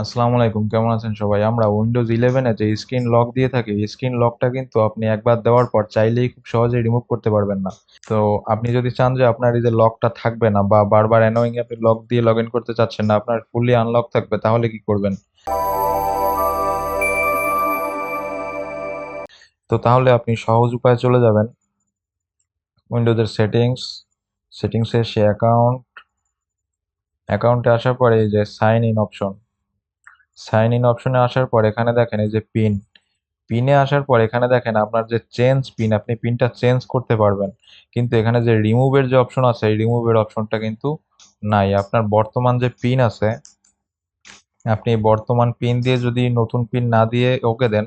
আসসালামু আলাইকুম, কেমন আছেন সবাই? আমরা উইন্ডোজ ইলেভেনে যে স্ক্রিন লক দিয়ে থাকি স্ক্রিন লকটা কিন্তু আপনি একবার দেওয়ার পর চাইলেই খুব সহজে রিমুভ করতে পারবেন না। তো আপনি যদি চান যে আপনার এই যে লকটা থাকবে না বা বারবার অ্যানোয়িং আপনি লক দিয়ে লগ ইন করতে চাচ্ছেন না, আপনার ফুললি আনলক থাকবে, তাহলে কি করবেন? তো তাহলে আপনি সহজ উপায়ে চলে যাবেন। উইন্ডোজের সেটিংস সেটিংসে সে অ্যাকাউন্ট অ্যাকাউন্টে আসার পরে এই যে sign in option sign in অপশনে আসার পর এখানে দেখেন এই যে পিন পিনে আসার পর এখানে দেখেন আপনার যে চেঞ্জ পিন আপনি পিনটা চেঞ্জ করতে পারবেন। কিন্তু এখানে যে রিমুভের যে অপশন আছে, এই রিমুভের অপশনটা কিন্তু নাই। আপনার বর্তমান যে পিন আছে, আপনি বর্তমান পিন দিয়ে যদি নতুন পিন না দিয়ে ওকে দেন,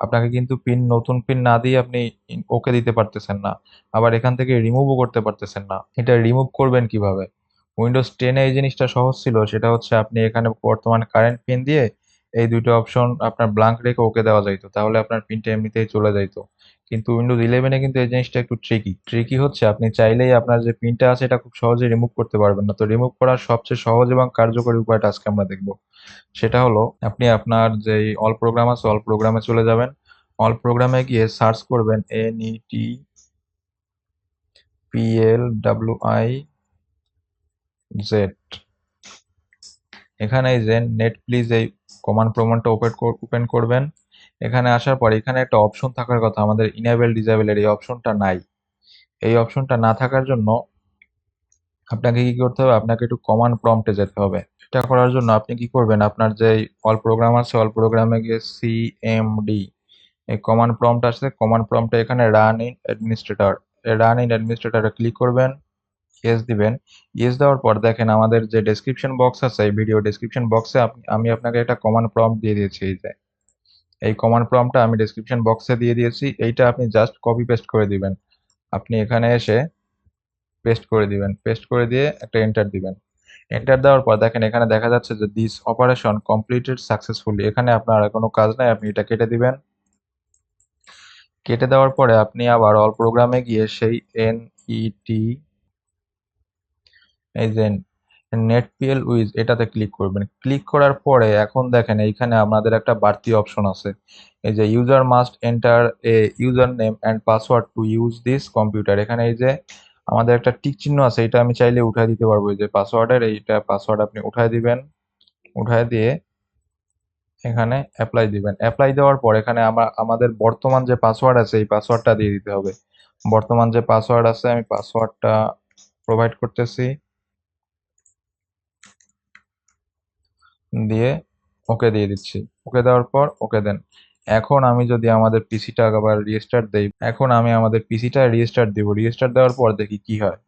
আপনাকে কিন্তু পিন নতুন পিন না দিয়ে আপনি ওকে দিতে পারতেছেন না। আবার এখান থেকে রিমুভও করতে পারতেছেন না। এটা রিমুভ করবেন কীভাবে? উইন্ডোজ টেনে এই জিনিসটা সহজ ছিল, সেটা হচ্ছে আপনি এখানে বর্তমান কারেন্ট পিন দিয়ে এই দুটো অপশন আপনার ব্লাঙ্ক রেখে ওকে দেওয়া যাইতো, তাহলে আপনার পিনটা এমনিতেই চলে যাইতো। কিন্তু উইন্ডোজ ইলেভেনে কিন্তু এই জিনিসটা একটু ট্রিকি ট্রিকি হচ্ছে আপনি চাইলেই আপনার যে পিনটা আছে এটা খুব সহজে রিমুভ করতে পারবেন না। তো রিমুভ করার সবচেয়ে সহজ এবং কার্যকরী উপায়টা আজকে আমরা দেখব। সেটা হলো, আপনি আপনার যে অল প্রোগ্রাম আছে অল প্রোগ্রামে চলে যাবেন। অল প্রোগ্রামে গিয়ে সার্চ করবেন N E T P L W I Z এখানে এই যে নেট প্লিজ এই কমান্ড প্রমাণটা ওপেন ওপেন করবেন। এখানে আসার পর এখানে একটা অপশন থাকার কথা, আমাদের ইনেবল ডিজেবলের এই অপশনটা নাই। এই অপশনটা না থাকার জন্য আপনাকে কি করতে হবে? আপনাকে একটু কমান্ড প্রম্পটে যেতে হবে। এটা করার জন্য আপনি কি করবেন? আপনার যে অল প্রোগ্রাম আছে অল প্রোগ্রামে গিয়ে সিএমডি এই কমান্ড প্রম্পট আছে কমান্ড প্রম্পটে এখানে run in administrator run in অ্যাডমিনিস্ট্রেটরে click করবেন। ইয়েস দিবেন ইয়েস দেওয়ার পর দেখেন আমাদের যে ডেসক্রিপশন বক্স আছে, এই ভিডিও ডেসক্রিপশন বক্সে আমি আপনাকে একটা কমান্ড প্রম্পট দিয়ে দিয়েছি এই যে। এই কমান্ড প্রম্পটটা আমি ডেসক্রিপশন বক্সে দিয়ে দিয়েছি, এইটা আপনি জাস্ট কপি পেস্ট করে দিবেন। আপনি এখানে এসে পেস্ট করে দিবেন পেস্ট করে দিয়ে একটা এন্টার দিবেন। এন্টার দেওয়ার পর দেখেন এখানে দেখা যাচ্ছে যে দিস অপারেশন কমপ্লিটেড সাকসেসফুলি এখানে আপনার কোনো কাজ নাই, আপনি এটা কেটে দিবেন। কেটে দেওয়ার পরে আপনি আবার অল প্রোগ্রামে গিয়ে সেই এন ইটি এই যে নেট পিএল উইজ এটাতে ক্লিক করবেন। ক্লিক করার পরে এখন দেখেন এইখানে আমাদের একটা বাড়তি অপশন আছে। এই যে user must enter a user name and password to use this computer এখানে এই যে আমাদের একটা টিক চিহ্ন আছে, এটা আমি চাইলে উঠায় দিতে পারব। এই যে পাসওয়ার্ডের এইটা পাসওয়ার্ড আপনি উঠায় দিবেন, উঠায় দিয়ে এখানে অ্যাপ্লাই দিবেন। অ্যাপ্লাই দেওয়ার পর এখানে আমার আমাদের বর্তমান যে পাসওয়ার্ড আছে, এই পাসওয়ার্ডটা দিয়ে দিতে হবে। বর্তমান যে পাসওয়ার্ড আছে, আমি পাসওয়ার্ডটা প্রোভাইড করতেছি। দিয়ে ওকে দিয়ে দিচ্ছি। ওকে দেওয়ার পর ওকে দেন। এখন আমি যদি আমাদের পিসিটা আবার রিস্টার্ট দেই, এখন আমি আমাদের পিসিটা রিস্টার্ট দিব। রিস্টার্ট দেওয়ার পর দেখি কি হয়।